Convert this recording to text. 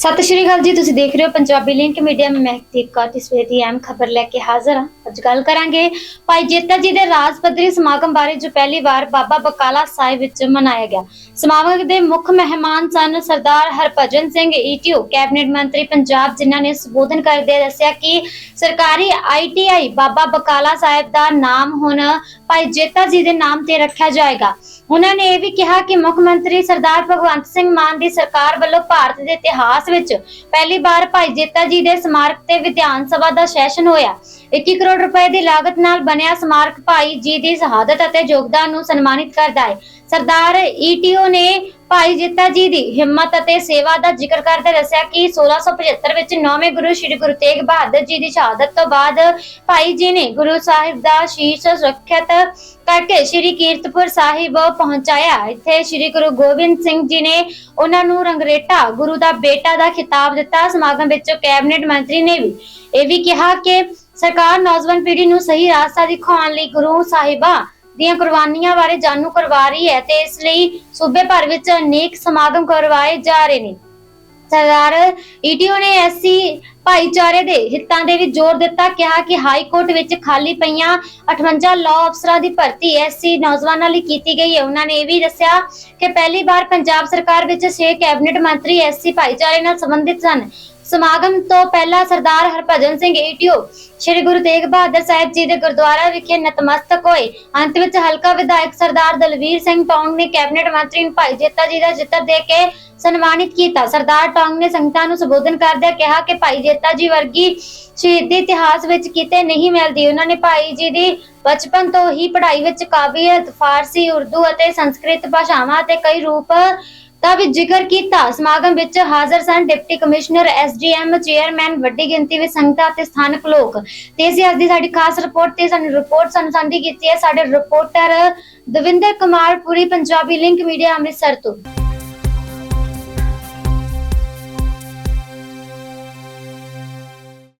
ਸਤਿ ਸ਼੍ਰੀ ਅਕਾਲ ਜੀ, ਤੁਸੀਂ ਦੇਖ ਰਹੇ ਹੋ ਪੰਜਾਬੀ ਲਿੰਕ ਮੀਡੀਆ, ਮੈਂ ਮਹਿਕਦੀਪ ਕੌਰ ਇਸ ਵੇਲੇ ਦੀ ਅਹਿਮ ਖਬਰ ਲੈ ਕੇ ਹਾਜ਼ਰ ਹਾਂ। ਅੱਜ ਗੱਲ ਕਰਾਂਗੇ। ਭਾਈ ਜੇਤਾ ਜੀ ਦੇ ਰਾਜ ਪੱਧਰੀ ਸਮਾਗਮ ਬਾਰੇ ਜੋ ਪਹਿਲੀ ਵਾਰ ਬਾਬਾ ਬਕਾਲਾ ਸਾਹਿਬ ਵਿੱਚ ਮਨਾਇਆ ਗਿਆ। ਸਮਾਗਮ ਦੇ ਮੁੱਖ ਮਹਿਮਾਨ ਸਨ ਸਰਦਾਰ ਹਰਭਜਨ ਸਿੰਘ ਈਟੀਓ ਕੈਬਨਿਟ ਮੰਤਰੀ ਪੰਜਾਬ, ਜਿਨ੍ਹਾਂ ਨੇ ਸੰਬੋਧਨ ਕਰਦੇ ਦੱਸਿਆ ਕਿ ਸਰਕਾਰੀ ਆਈਟੀਆਈ ਬਾਬਾ ਬਕਾਲਾ ਸਾਹਿਬ ਦਾ ਨਾਮ ਹੁਣ ਭਾਈ ਜੇਤਾ ਜੀ ਦੇ ਨਾਮ ਤੇ ਰੱਖਿਆ ਜਾਏਗਾ। ਉਹਨਾਂ ਨੇ ਇਹ ਵੀ ਕਿਹਾ ਕਿ ਮੁੱਖ ਮੰਤਰੀ ਸਰਦਾਰ ਭਗਵੰਤ ਸਿੰਘ ਮਾਨ ਦੀ ਸਰਕਾਰ ਵੱਲੋਂ ਭਾਰਤ ਦੇ ਇਤਿਹਾਸ ਵਿੱਚ ਪਹਿਲੀ ਵਾਰ ਭਾਈ ਜੇਤਾ ਜੀ ਦੇ ਸਮਾਰਕ ਤੇ ਵਿਧਾਨ ਸਭਾ ਦਾ ਸੈਸ਼ਨ ਹੋਇਆ। 21 ਕਰੋੜ ਰੁਪਏ ਦੀ ਲਾਗਤ ਨਾਲ ਬਣਿਆ ਸਮਾਰਕ ਭਾਈ ਜੀ ਦੀ ਸ਼ਹਾਦਤ ਅਤੇ ਯੋਗਦਾਨ ਨੂੰ ਸਨਮਾਨਿਤ ਕਰਦਾ ਹੈ। ਸਰਦਾਰ ਈਟੀਓ ਨੇ ਭਾਈ ਜੇਤਾ ਜੀ ਦੀ ਹਿੰਮਤ ਅਤੇ ਸੇਵਾ ਦਾ ਜ਼ਿਕਰ ਕਰਦੇ ਦੱਸਿਆ ਕਿ 1675 ਵਿੱਚ ਨੌਵੇਂ ਗੁਰੂ ਸ੍ਰੀ ਗੁਰੂ ਤੇਗ ਬਹਾਦਰ ਜੀ ਦੀ ਸ਼ਹਾਦਤ ਤੋਂ ਬਾਅਦ ਭਾਈ ਜੀ ਨੇ ਗੁਰੂ ਸਾਹਿਬ ਦਾ ਸ਼ੀਸ਼ ਸੁਰੱਖਿਅਤ ਕਰਕੇ ਸ੍ਰੀ ਕੀਰਤਪੁਰ ਸਾਹਿਬ ਪਹੁੰਚਾਇਆ। ਇੱਥੇ ਸ੍ਰੀ ਗੁਰੂ ਗੋਬਿੰਦ ਸਿੰਘ ਜੀ ਨੇ ਉਹਨਾਂ ਨੂੰ ਰੰਗਰੇਟਾ, ਗੁਰੂ ਦਾ ਬੇਟਾ ਦਾ ਖਿਤਾਬ ਦਿੱਤਾ। ਸਮਾਗਮ ਵਿੱਚ ਕੈਬਨਿਟ ਮੰਤਰੀ ਨੇ ਵੀ ਇਹ ਵੀ ਕਿਹਾ ਕਿ ਸਰਕਾਰ ਨੌਜਵਾਨ ਪੀੜ੍ਹੀ ਨੂੰ ਸਹੀ ਰਾਸਤਾ ਦਿਖਾਉਣ ਲਈ ਗੁਰੂ ਸਾਹਿਬਾਂ ਦੀਆਂ ਕੁਰਬਾਨੀਆਂ ਬਾਰੇ ਜਾਣੂ ਕਰਵਾ ਰਹੀ ਹੈ ਤੇ ਇਸ ਲਈ ਸੂਬੇ ਭਰ ਵਿੱਚ ਅਨੇਕ ਸਮਾਗਮ ਕਰਵਾਏ ਜਾ ਰਹੇ ਨੇ। ਸਰਦਾਰ ਈਟੀਓ ਨੇ ਐਸਸੀ ਭਾਈਚਾਰੇ ਦੇ ਹਿੱਤਾਂ ਦੇ ਵੀ ਜ਼ੋਰ ਦਿੱਤਾ, ਕਿਹਾ ਕਿ ਹਾਈ ਕੋਰਟ ਵਿੱਚ ਖਾਲੀ ਪਈਆਂ 58 ਲਾਅ ਅਫਸਰਾਂ ਦੀ ਭਰਤੀ ਐਸਸੀ ਨੌਜਵਾਨਾਂ ਲਈ ਕੀਤੀ ਗਈ ਹੈ। ਉਹਨਾਂ ਨੇ ਇਹ ਵੀ ਦੱਸਿਆ ਕਿ ਪਹਿਲੀ ਵਾਰ ਪੰਜਾਬ ਸਰਕਾਰ ਵਿੱਚ 6 ਕੈਬਨਿਟ ਮੰਤਰੀ ਐਸਸੀ ਭਾਈਚਾਰੇ ਨਾਲ ਸੰਬੰਧਿਤ ਸਨ। ਸਮਾਗਮ ਤੋਂ ਪਹਿਲਾਂ ਸਰਦਾਰ ਹਰਭਜਨ ਸਿੰਘ ਈਟੀਓ ਸ੍ਰੀ ਗੁਰੂ ਤੇਗ ਬਹਾਦਰ ਸਾਹਿਬ ਜੀ ਦੇ ਗੁਰਦੁਆਰਾ ਵਿਖੇ ਨਤਮਸਤਕ ਹੋਏ। ਅੰਤ ਵਿੱਚ ਹਲਕਾ ਵਿਧਾਇਕ ਸਰਦਾਰ ਦਲਵੀਰ ਸਿੰਘ ਟੌਂਗ ਨੇ ਕੈਬਨਿਟ ਮੰਤਰੀ ਨੂੰ ਭਾਈ ਜੇਤਾ ਜੀ ਦਾ ਚਿੱਤਰ ਦੇ ਕੇ ਸਨਮਾਨਿਤ ਕੀਤਾ। ਸਰਦਾਰ ਟੌਂਗ ਨੇ ਸੰਗਤਾਂ ਨੂੰ ਸੰਬੋਧਨ ਕਰਦਿਆਂ ਕਿਹਾ ਕਿ ਭਾਈ ਜੇਤਾ ਜੀ ਵਰਗੀ ਸ਼ਹੀਦੀ ਇਤਿਹਾਸ ਵਿੱਚ ਕਿਤੇ ਨਹੀਂ ਮਿਲਦੀ। ਉਹਨਾਂ ਨੇ ਭਾਈ ਜੀ ਦੀ ਬਚਪਨ ਤੋਂ ਹੀ ਪੜ੍ਹਾਈ ਵਿੱਚ ਕਾਬਲੀਅਤ, ਫਾਰਸੀ, ਉਰਦੂ ਅਤੇ ਸੰਸਕ੍ਰਿਤ ਭਾਸ਼ਾਵਾਂ ਅਤੇ ਕਈ ਰੂਪ ਦਾ ਵੀ ਜ਼ਿਕਰ ਕੀਤਾ। ਸਮਾਗਮ ਵਿੱਚ ਹਾਜ਼ਰ ਸਨ ਡਿਪਟੀ ਕਮਿਸ਼ਨਰ ਐਸਡੀਐਮ ਚੇਅਰਮੈਨ, ਵੱਡੀ ਗਿਣਤੀ ਵਿੱਚ ਸੰਗਤਾਂ ਅਤੇ ਸਥਾਨਕ ਲੋਕ। ਤੇ ਅਸੀਂ ਅੱਜ ਦੀ ਸਾਡੀ ਖਾਸ ਰਿਪੋਰਟ ਤੇ ਸਾਨੂੰ ਰਿਪੋਰਟ ਸਾਨੂੰ ਸਾਂਝੀ ਕੀਤੀ ਹੈ। ਸਾਡੇ reporter Davinder Kumar, Puri Punjabi link media Amritsar ਤੋਂ।